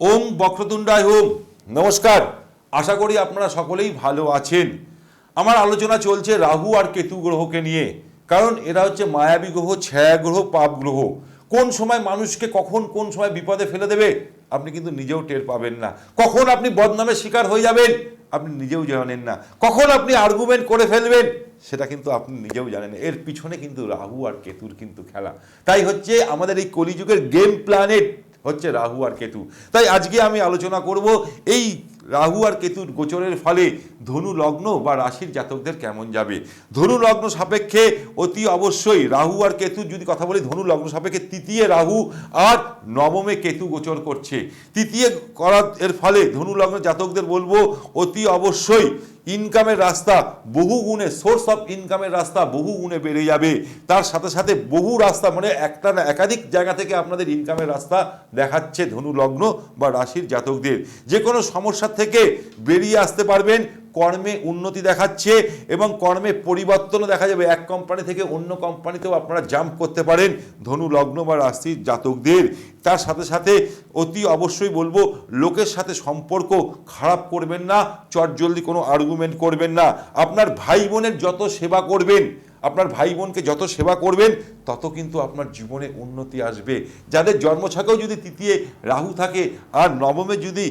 ওম বক্রতুণ্ডায় home নমস্কার। আশা করি আপনারা সকলেই ভালো আছেন। আমার আলোচনা চলছে রাহু আর কেতু গ্রহকে নিয়ে। কারণ এরা হচ্ছে মায়াবী গ্রহ, ছায়া গ্রহ, পাপ গ্রহ। কোন সময় মানুষকে কখন কোন সময় বিপদে ফেলে দেবে, আপনি কিন্তু নিজেও টের পাবেন না। কখন আপনি বদনামের শিকার হয়ে যাবেন? আপনি নিজেও জানেন না। কখন আপনি আর্গুমেন্ট করে ফেলবেন, সেটা কিন্তু আপনি নিজেও জানেন এর পিছনে কিন্তু রাহু আর কেতুর কিন্তু খেলা। তাই হচ্ছে আমাদের এই কলিযুগের গেম প্ল্যানেট হচ্ছে রাহু আর কেতু। তাই আজকে আমি আলোচনা করব এই রাহু আর কেতুর গোচরের ফলে ধনু লগ্ন বা রাশির জাতকদের কেমন যাবে? ধনু লগ্ন সাপেক্ষে অতি অবশ্যই রাহু আর কেতু যদি কথা বলি, ধনু লগ্ন সাপেক্ষে তৃতীয় রাহু আর নবমে কেতু গোচর করছে। তৃতীয় করার এর ফলে ধনু লগ্ন জাতকদের বলব, অতি অবশ্যই ইনকামের রাস্তা, বহু গুণে সোর্স অফ ইনকামের রাস্তা বহু গুণে বেড়ে যাবে। তার সাথে সাথে বহু রাস্তা মানে একটা না একাধিক জায়গা থেকে আপনাদের ইনকামের রাস্তা দেখাচ্ছে ধনু লগ্ন বা রাশির জাতকদের। যে কোনো সমস্যা থেকে বেরিয়ে আসতে পারবেন। কর্মে উন্নতি দেখাচ্ছে এবং কর্মে পরিবর্তনও দেখা যাবে। এক কোম্পানি থেকে অন্য কোম্পানিতেও আপনারা জাম্প করতে পারেন। ধনু লগ্ন বা রাশির জাতকদের। তার সাথে সাথে অতি অবশ্যই বলব, লোকের সাথে সম্পর্ক খারাপ করবেন না, চটজলদি কোনো আর্গুমেন্ট করবেন না। আপনার ভাই বোনের যত সেবা করবেন আপনার ভাই বোনকে যত সেবা করবেন, তত কিন্তু আপনার জীবনে উন্নতি আসবে। যাদের জন্মছকেও যদি তৃতীয় রাহু থাকে আর নবমে যদি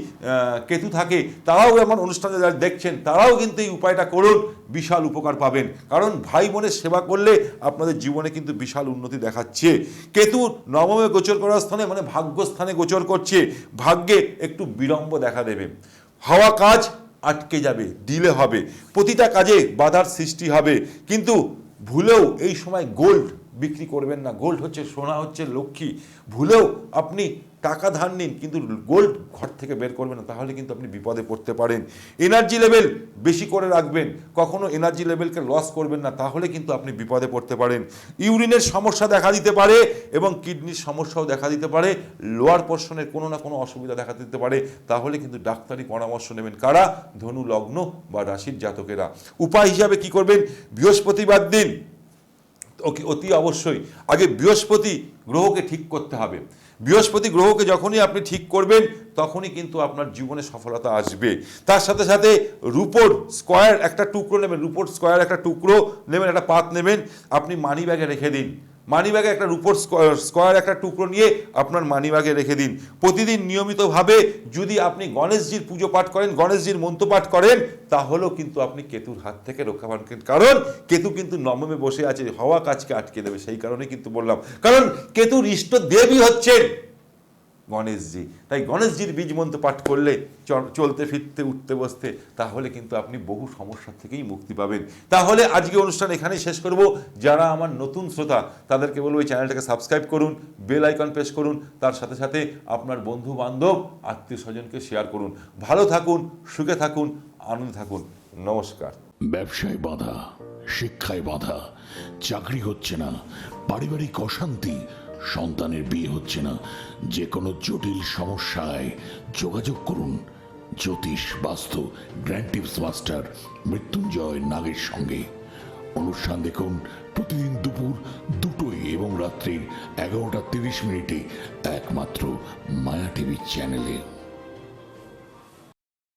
কেতু থাকে, তারাও আমার অনুষ্ঠানে যারা দেখছেন, তারাও কিন্তু এই উপায়টা করুন, বিশাল উপকার পাবেন। কারণ ভাই বোনের সেবা করলে আপনাদের জীবনে কিন্তু বিশাল উন্নতি দেখাচ্ছে। কেতু নবমে গোচর করার স্থানে মানে ভাগ্যস্থানে গোচর করছে। ভাগ্যে একটু বিড়ম্ব দেখা দেবে। হওয়া কাজ আটকে যাবে, ডিলে হবে। প্রতিটা কাজে বাধার সৃষ্টি হবে। কিন্তু ভুলেও এই সময় গোল্ড বিক্রি করবেন না। গোল্ড হচ্ছে সোনা, হচ্ছে লক্ষ্মী। ভুলেও আপনি টাকা ধার নিন, কিন্তু গোল্ড ঘর থেকে বের করবেন না, তাহলে কিন্তু আপনি বিপদে পড়তে পারেন। এনার্জি লেভেল বেশি করে রাখবেন, কখনো এনার্জি লেভেলকে লস করবেন না, তাহলে কিন্তু আপনি বিপদে পড়তে পারেন। ইউরিনের সমস্যা দেখা দিতে পারে এবং কিডনির সমস্যাও দেখা দিতে পারে। লোয়ার পোর্শনের কোনো না কোনো অসুবিধা দেখা দিতে পারে, তাহলে কিন্তু ডাক্তারি পরামর্শ নেবেন। কারা? ধনু লগ্ন বা রাশির জাতকেরা। উপায় হিসাবে কি করবেন? বৃহস্পতিবার দিন ওকে, অতি অবশ্যই। আগে বৃহস্পতি গ্রহকে ঠিক করতে হবে। বৃহস্পতি গ্রহকে যখনই আপনি ঠিক করবেন, তখনই কিন্তু আপনার জীবনে সফলতা আসবে। তার সাথে সাথে রুপোর স্কোয়ার একটা টুকরো নেবেন, রুপোর স্কোয়ার একটা টুকরো নেবেন, একটা পাত নেবেন। আপনি মানি ব্যাগে রেখে দিন। মানি ব্যাগে একটা রুপোর স্কোয়ার একটা টুকরো নিয়ে আপনার মানিব্যাগে রেখে দিন। প্রতিদিন নিয়মিতভাবে যদি আপনি গণেশজির পুজো পাঠ করেন, গণেশজির মন্ত্র পাঠ করেন, তাহলেও কিন্তু আপনি কেতুর হাত থেকে রক্ষা পান। কারণ কেতু কিন্তু নবমে বসে আছে, হওয়া কাজকে আটকে দেবে, সেই কারণে কিন্তু বললাম। কারণ কেতুর ইষ্ট দেবী হচ্ছেন। গণেশজি। তাই গণেশজির বীজ মন্ত্র পাঠ করলে চলতে, ফিরতে, উঠতে, বসতে, তাহলে কিন্তু আপনি বহু সমস্যা থেকেই মুক্তি পাবেন। তাহলে আজকে অনুষ্ঠান এখানেই শেষ করব। যারা আমার নতুন শ্রোতা, তাদেরকে বলব এই চ্যানেলটাকে সাবস্ক্রাইব করুন, বেল আইকন প্রেস করুন, তার সাথে সাথে আপনার বন্ধু বান্ধব আত্মীয় স্বজনকে শেয়ার করুন। ভালো থাকুন, সুখে থাকুন, আনন্দে থাকুন। নমস্কার। ব্যবসায় বাধা, শিক্ষায় বাধা, চাকরি হচ্ছে না, পারিবারিক অশান্তি সন্তানের বিয়ে হচ্ছে না। যে কোনো জটিল সমস্যায় যোগাযোগ করুন। জ্যোতিষ, বাস্তু, গ্র্যান্ড টিপস মাস্টার, মৃত্যুঞ্জয় নাগের সঙ্গে। অনুষ্ঠান দেখুন প্রতিদিন দুপুর দুটোই এবং রাত্রির এগারোটা তিরিশ মিনিটে একমাত্র মায়া টিভি চ্যানেলে।